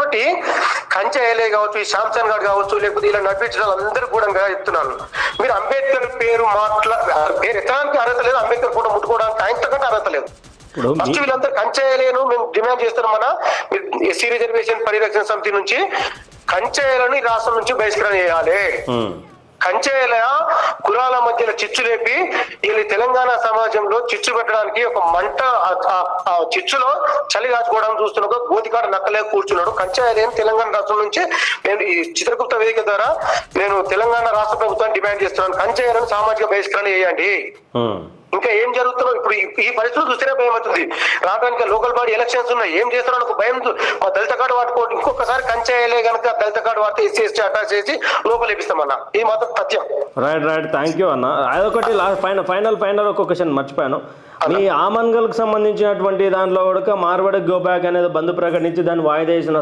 కాబట్టి కంచె ఏలే కావచ్చు ఈ శాంసన్ గారు కావచ్చు లేకపోతే ఇలా నడిపించిన అందరూ కూడా చెప్తున్నాను. మీరు అంబేద్కర్ పేరు మాట్లా పేరు ఎత్తడానికి అర్హత లేదు అంబేద్కర్ ఫోటో ముట్టుకోవడానికి ఆయన అర్హత లేదు. ఫస్ట్ వీళ్ళందరూ కంచేయలేను మేము డిమాండ్ చేస్తున్నాం మన ఎస్సీ రిజర్వేషన్ పరిరక్షణ సమితి నుంచి కంచేయలను ఈ రాష్ట్రం నుంచి బహిష్కరణ చేయాలి. కంచెల కులాల మధ్యలో చిచ్చు లేపి వీళ్ళు తెలంగాణ సమాజంలో చిచ్చు పెట్టడానికి ఒక మంట ఆ- చిచ్చులో చలి కాచుకోవడం చూస్తున్న గోతికాడ నక్కలే కూర్చున్నాడు. కంచాయలేని తెలంగాణ రాష్ట్రం నుంచి నేను ఈ చిత్రగుప్త వేదిక ద్వారా నేను తెలంగాణ రాష్ట్ర ప్రభుత్వాన్ని డిమాండ్ చేస్తున్నాను. కంచాయలను సామాజిక బహిష్కరణ చేయండి. ఇంకా ఏం జరుగుతుందో ఇప్పుడు ఈ- ఈ పరిస్థితులు చూస్తేనే భయం అవుతుంది. రావడానికి లోకల్ బాడీ ఎలక్షన్స్ ఉన్నాయి. ఏం చేస్తారో నాకు భయం మా దళిత కార్డు వాడుకోండి. ఇంకొకసారి కంచేయలే కనుక దళిత కార్డు వాడితే ఎస్సీ ఎస్టీ అటాచ్ చేసి లోపలేపిస్తామన్న ఇది మాత్రం సత్యం. రైట్ రైట్ థ్యాంక్ యూ అన్న. అదొకటి లాస్ట్ ఫైనల్ ఫైనల్ ఫైనల్ ఒక క్వశ్చన్ మర్చిపోయాను. మీ ఆమన్గల్కి సంబంధించినటువంటి దాంట్లో కూడా మార్వాడి గో బ్యాక్ అనేది బంద్ ప్రకటించి దాన్ని వాయిదా వేసిన